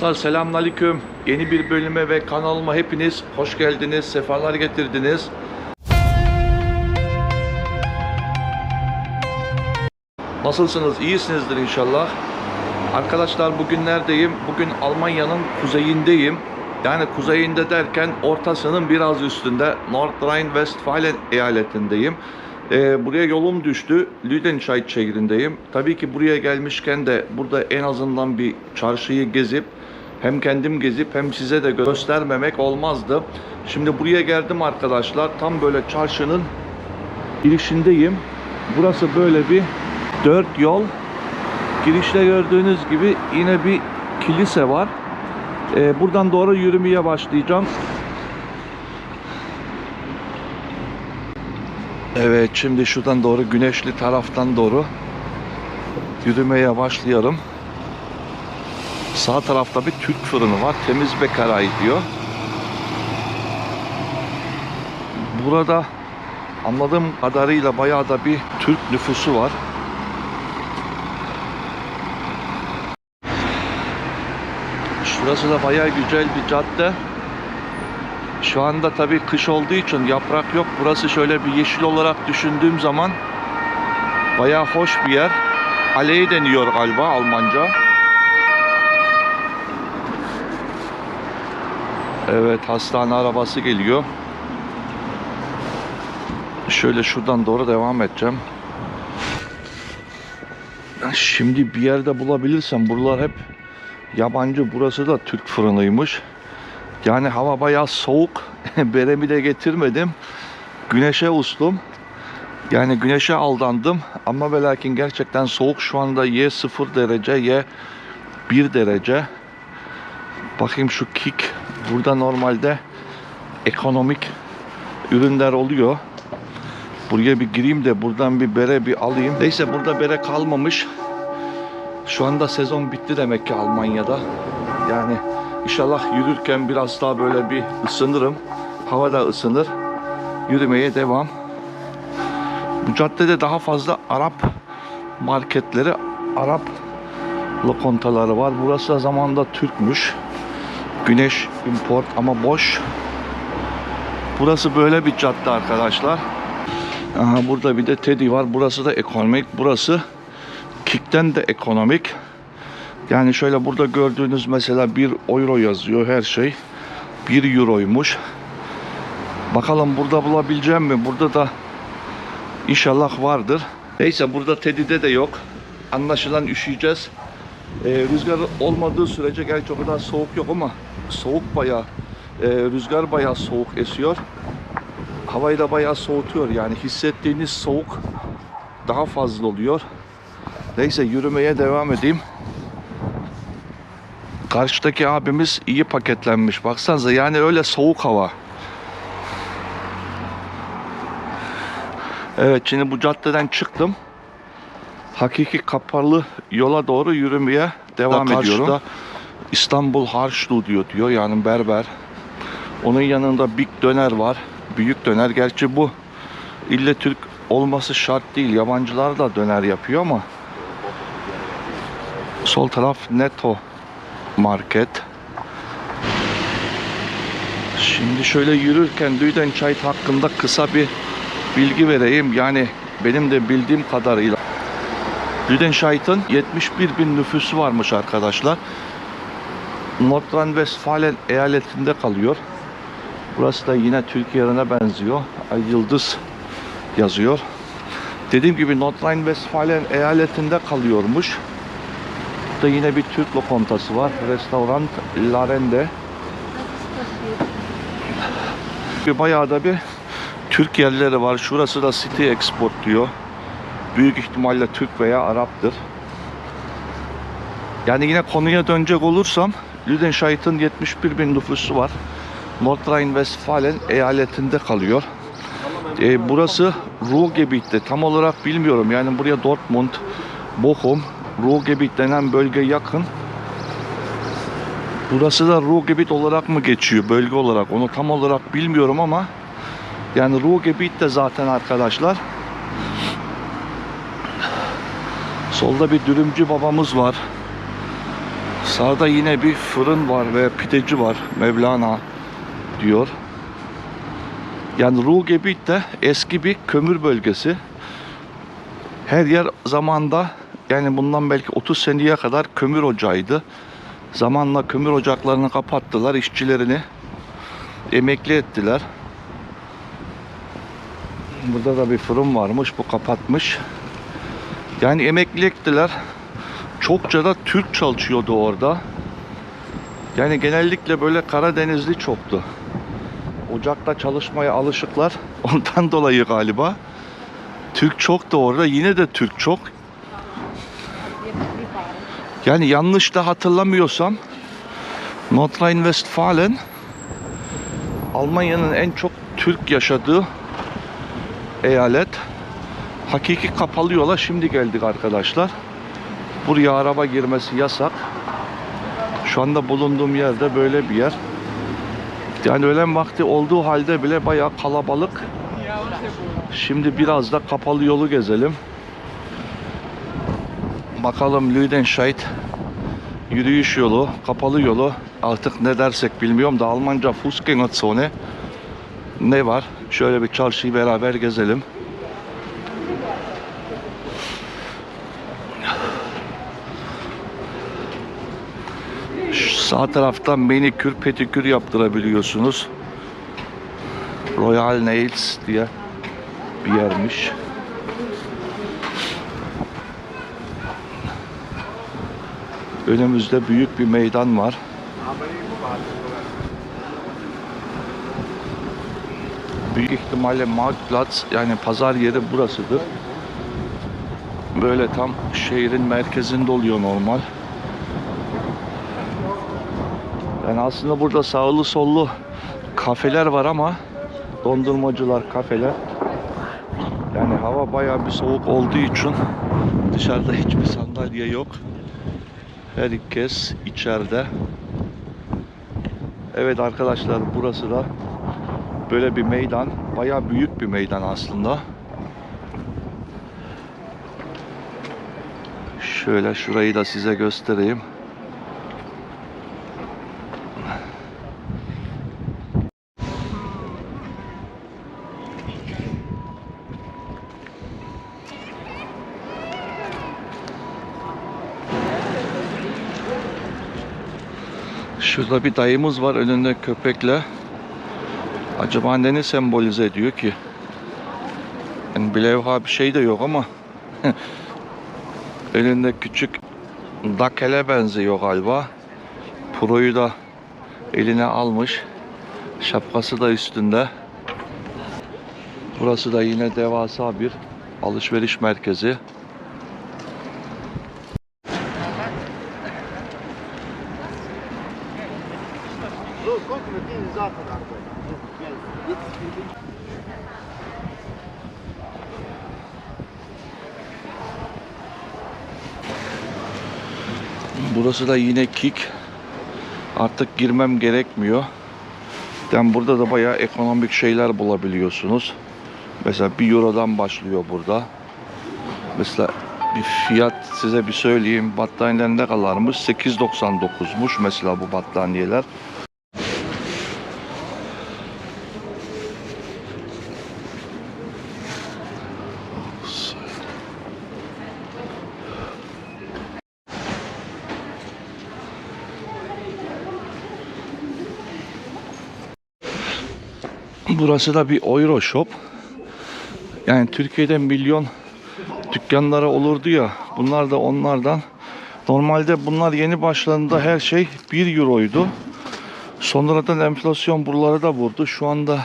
Dostlar selamünaleyküm. Yeni bir bölüme ve kanalıma hepiniz hoş geldiniz, sefalar getirdiniz. Nasılsınız? İyisinizdir inşallah. Arkadaşlar bugün neredeyim? Bugün Almanya'nın kuzeyindeyim. Yani kuzeyinde derken ortasının biraz üstünde Nordrhein-Westfalen eyaletindeyim. Ee, buraya yolum düştü. Lüdenscheid şehrindeyim. Tabii ki buraya gelmişken de burada en azından bir çarşıyı gezip hem kendim gezip hem size de göstermemek olmazdı. Şimdi buraya geldim arkadaşlar. Tam böyle çarşının girişindeyim. Burası böyle bir dört yol. Girişte gördüğünüz gibi yine bir kilise var. Ee, buradan doğru yürümeye başlayacağım. Evet şimdi şuradan doğru güneşli taraftan doğru yürümeye başlıyorum. Sağ tarafta bir Türk fırını var. Temiz Bekaray diyor. Burada anladığım kadarıyla bayağı da bir Türk nüfusu var. Şurası da bayağı güzel bir cadde. Şu anda tabii kış olduğu için yaprak yok. Burası şöyle bir yeşil olarak düşündüğüm zaman bayağı hoş bir yer. Alei deniyor galiba Almanca. Evet hastane arabası geliyor. Şöyle şuradan doğru devam edeceğim. Şimdi bir yerde bulabilirsem buralar hep yabancı. Burası da Türk fırınıymış. Yani hava bayağı soğuk. Beremi de getirmedim. Güneşe ustum. Yani güneşe aldandım. Ama ve gerçekten soğuk. Şu anda Y 0 derece, Y 1 derece. Bakayım şu kik. Burada normalde ekonomik ürünler oluyor. Buraya bir gireyim de buradan bir bere bir alayım. Neyse burada bere kalmamış. Şu anda sezon bitti demek ki Almanya'da. Yani inşallah yürürken biraz daha böyle bir ısınırım. Hava da ısınır. Yürümeye devam. Bu caddede daha fazla Arap marketleri, Arap lokantaları var. Burası da zamanda Türkmüş. Güneş import ama boş. Burası böyle bir cadde arkadaşlar. Aha, burada bir de Teddy var. Burası da ekonomik. Burası Kik'ten de ekonomik. Yani şöyle burada gördüğünüz mesela 1 euro yazıyor her şey. 1 euroymuş. Bakalım burada bulabileceğim mi? Burada da inşallah vardır. Neyse burada Teddy'de de yok. Anlaşılan üşüyeceğiz. Ee, rüzgar olmadığı sürece gerçi o kadar soğuk yok ama soğuk bayağı e, rüzgar bayağı soğuk esiyor. Havayı da bayağı soğutuyor yani hissettiğiniz soğuk daha fazla oluyor. Neyse yürümeye devam edeyim. Karşıdaki abimiz iyi paketlenmiş. Baksanıza yani öyle soğuk hava. Evet şimdi bu caddeden çıktım. Hakiki kapalı yola doğru yürümeye devam Da ediyorum. İstanbul Harçlu diyor diyor yani berber. Onun yanında Big Döner var. Büyük döner. Gerçi bu ille Türk olması şart değil. Yabancılar da döner yapıyor ama sol taraf Netto Market. Şimdi şöyle yürürken Lüdenscheid hakkında kısa bir bilgi vereyim. Yani benim de bildiğim kadarıyla Lüdenscheid'in 71 bin nüfusu varmış arkadaşlar. Nordrhein-Westfalen eyaletinde kalıyor. Burası da yine Türkiye'ne benziyor. Ay Yıldız yazıyor. Dediğim gibi Nordrhein-Westfalen eyaletinde kalıyormuş. Burada yine bir Türk lokantası var. Restoran Larende. Bayağı da bir Türk yerleri var. Şurası da City Export diyor. Büyük ihtimalle Türk veya Arap'tır. Yani yine konuya dönecek olursam Lüdenscheid'in 71 bin nüfusu var. Nordrhein-Westfalen eyaletinde kalıyor. Ee, burası Ruhrgebiet'te tam olarak bilmiyorum. Yani buraya Dortmund, Bochum, Ruhrgebiet denen bölge yakın. Burası da Ruhrgebiet olarak mı geçiyor bölge olarak onu tam olarak bilmiyorum ama yani Ruhrgebiet de zaten arkadaşlar Solda bir dürümcü babamız var. Sağda yine bir fırın var ve pideci var. Mevlana diyor. Yani Ruhrgebiet de eski bir kömür bölgesi. Her yer zamanda yani bundan belki 30 seneye kadar kömür ocağıydı. Zamanla kömür ocaklarını kapattılar, işçilerini emekli ettiler. Burada da bir fırın varmış, bu kapatmış. Yani emekli ettiler. Çokça da Türk çalışıyordu orada. Yani genellikle böyle Karadenizli çoktu. Ocakta çalışmaya alışıklar. Ondan dolayı galiba. Türk çok da orada. Yine de Türk çok. Yani yanlış da hatırlamıyorsam Nordrhein-Westfalen Almanya'nın en çok Türk yaşadığı eyalet. Hakiki kapalı yola şimdi geldik arkadaşlar. Buraya araba girmesi yasak. Şu anda bulunduğum yerde böyle bir yer. Yani öğlen vakti olduğu halde bile bayağı kalabalık. Şimdi biraz da kapalı yolu gezelim. Bakalım Lüdenscheid yürüyüş yolu, kapalı yolu artık ne dersek bilmiyorum da Almanca Fußgängerzone ne var? Şöyle bir çarşıyı beraber gezelim. Sağ taraftan manikür, pedikür yaptırabiliyorsunuz. Royal Nails diye bir yermiş. Önümüzde büyük bir meydan var. Büyük ihtimalle Marktplatz yani pazar yeri burasıdır. Böyle tam şehrin merkezinde oluyor normal. Yani aslında burada sağlı sollu kafeler var ama dondurmacılar, kafeler. Yani hava bayağı bir soğuk olduğu için dışarıda hiçbir sandalye yok. Herkes içeride. Evet arkadaşlar burası da böyle bir meydan. Bayağı büyük bir meydan aslında. Şöyle şurayı da size göstereyim. Şurada bir dayımız var önünde köpekle. Acaba ne sembolize ediyor ki? Yani bir levha bir şey de yok ama elinde küçük dakele benziyor galiba. Pro'yu da eline almış. Şapkası da üstünde. Burası da yine devasa bir alışveriş merkezi. Burası yine Kik. Artık girmem gerekmiyor. Yani burada da bayağı ekonomik şeyler bulabiliyorsunuz. Mesela 1 Euro'dan başlıyor burada. Mesela bir fiyat size bir söyleyeyim. Battaniyeler ne kadarmış? 8.99'muş mesela bu battaniyeler. Burası da bir Euro Shop. Yani Türkiye'de milyon dükkanları olurdu ya. Bunlar da onlardan. Normalde bunlar yeni başladığında her şey 1 euroydu. Sonradan enflasyon buraları da vurdu. Şu anda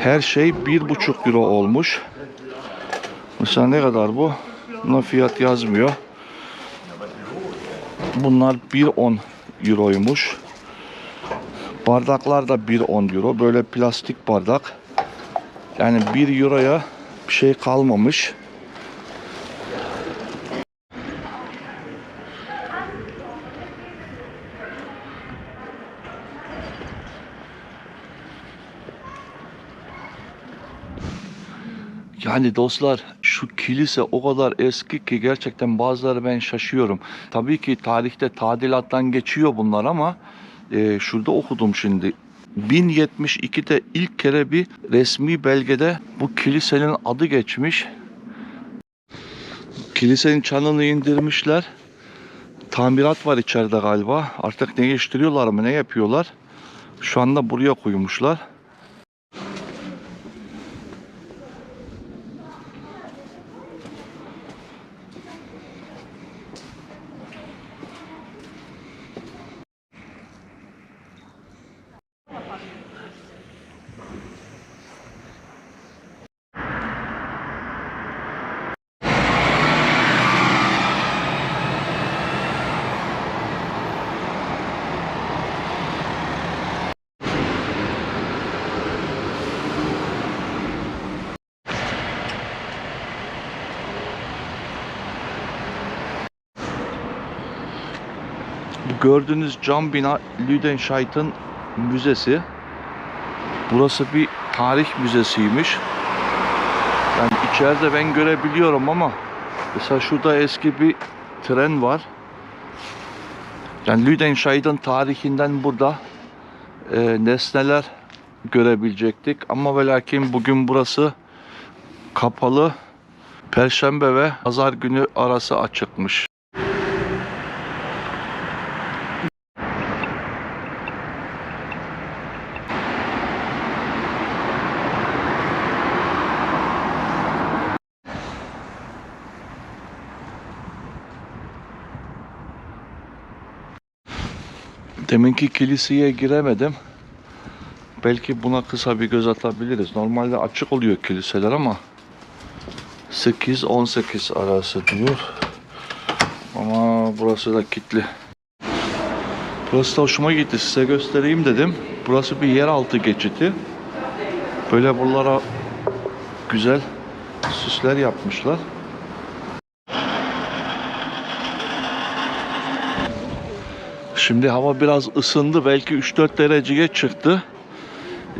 her şey 1,5 euro olmuş. Mesela ne kadar bu? Buna fiyat yazmıyor. Bunlar 1.10 euroymuş. Bardaklar da 1.10 euro. Böyle plastik bardak. Yani 1 euroya bir şey kalmamış. Yani dostlar şu kilise o kadar eski ki gerçekten bazıları ben şaşıyorum. Tabii ki tarihte tadilattan geçiyor bunlar ama e, şurada okudum şimdi. 1072'de ilk kere bir resmi belgede bu kilisenin adı geçmiş. Kilisenin çanını indirmişler. Tamirat var içeride galiba. Artık ne değiştiriyorlar mı ne yapıyorlar? Şu anda buraya koymuşlar. Gördüğünüz cam bina Lüdenscheid'in müzesi. Burası bir tarih müzesiymiş. Yani içeride ben görebiliyorum ama mesela şurada eski bir tren var. Yani Lüdenscheid'in tarihinden burada e, nesneler görebilecektik. Ama ve lakin bugün burası kapalı. Perşembe ve pazar günü arası açıkmış. Deminki kiliseye giremedim. Belki buna kısa bir göz atabiliriz. Normalde açık oluyor kiliseler ama 8-18 arası diyor. Ama burası da kilitli. Burası da hoşuma gitti. Size göstereyim dedim. Burası bir yeraltı geçidi. Böyle buralara güzel süsler yapmışlar. Şimdi hava biraz ısındı. Belki 3-4 dereceye çıktı.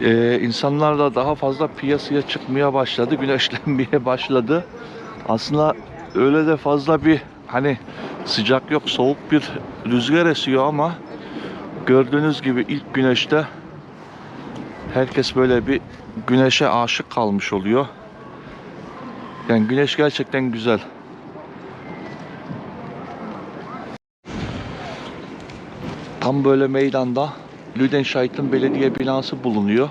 Ee, insanlar da daha fazla piyasaya çıkmaya başladı. Güneşlenmeye başladı. Aslında öyle de fazla bir hani sıcak yok. Soğuk bir rüzgar esiyor ama gördüğünüz gibi ilk güneşte herkes böyle bir güneşe aşık kalmış oluyor. Yani güneş gerçekten güzel. Tam böyle meydanda Lüdenscheid'in belediye binası bulunuyor.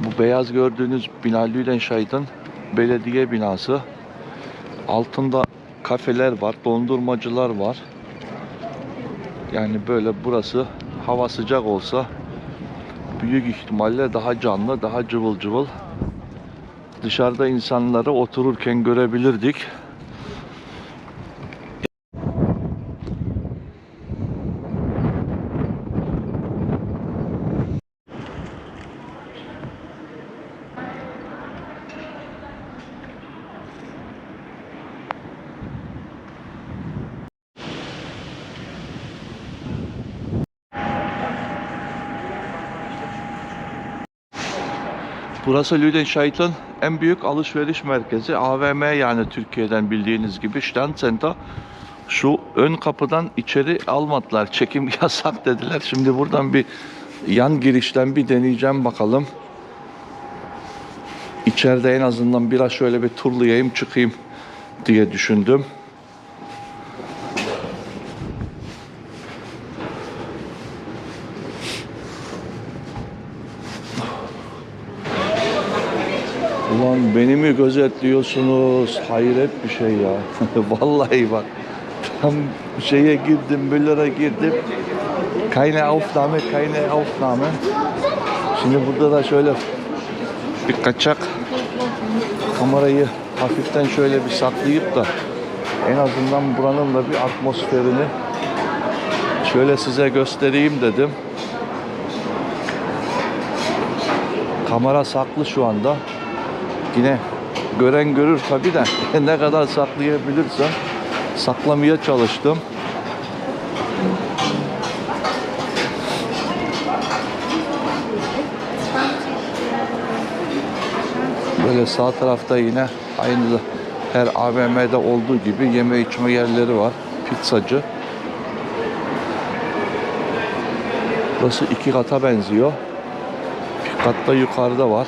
Bu beyaz gördüğünüz bina Lüdenscheid'in belediye binası. Altında kafeler var, dondurmacılar var. Yani böyle burası hava sıcak olsa büyük ihtimalle daha canlı, daha cıvıl cıvıl. Dışarıda insanları otururken görebilirdik. Burası Lüdenscheid'in en büyük alışveriş merkezi. AVM yani Türkiye'den bildiğiniz gibi Standcenter. Şu ön kapıdan içeri almadılar. Çekim yasak dediler. Şimdi buradan bir yan girişten bir deneyeceğim bakalım. İçeride en azından biraz şöyle bir turlayayım çıkayım diye düşündüm. Beni mi gözetliyorsunuz? Hayret bir şey ya. Vallahi bak. Tam şeye girdim, Büller'e girdim. Keine Aufnahme, keine Aufnahme. Şimdi burada da şöyle bir kaçak kamerayı hafiften şöyle bir saklayıp da en azından buranın da bir atmosferini şöyle size göstereyim dedim. Kamera saklı şu anda. Yine gören görür tabi de ne kadar saklayabilirsem saklamaya çalıştım. Böyle sağ tarafta yine Aynı her AVM'de olduğu gibi yeme içme yerleri var. Pizzacı. Burası iki kata benziyor. Bir kat da yukarıda var.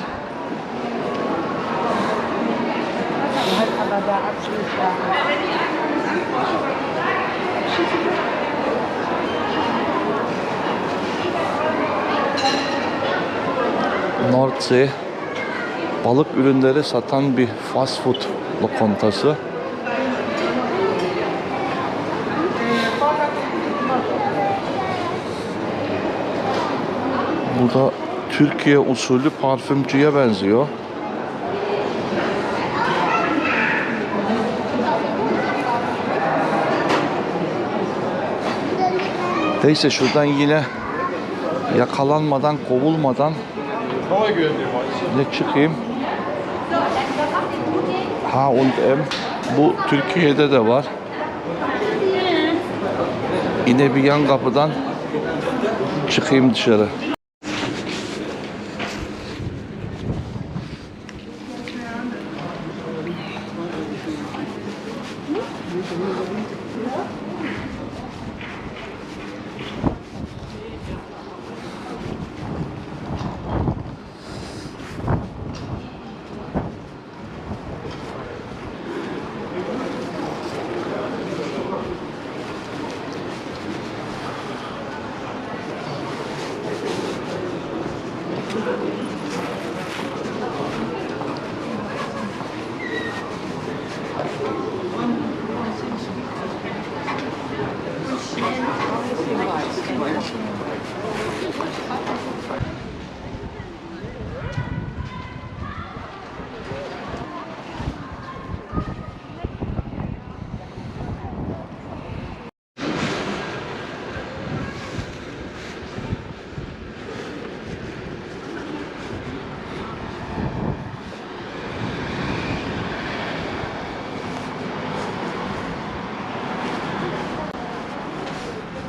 Nordsee balık ürünleri satan bir fast food lokantası. Burada Türkiye usulü parfümcüye benziyor. Neyse şuradan yine yakalanmadan, kovulmadan ne çıkayım? Ha und M. Bu Türkiye'de de var. Yine bir yan kapıdan çıkayım dışarı.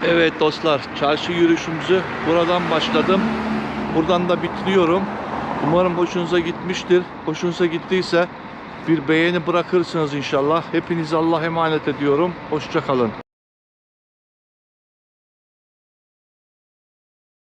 Evet dostlar, çarşı yürüyüşümüzü buradan başladım. Buradan da bitiriyorum. Umarım hoşunuza gitmiştir. Hoşunuza gittiyse bir beğeni bırakırsınız inşallah. Hepinizi Allah emanet ediyorum. Hoşça kalın.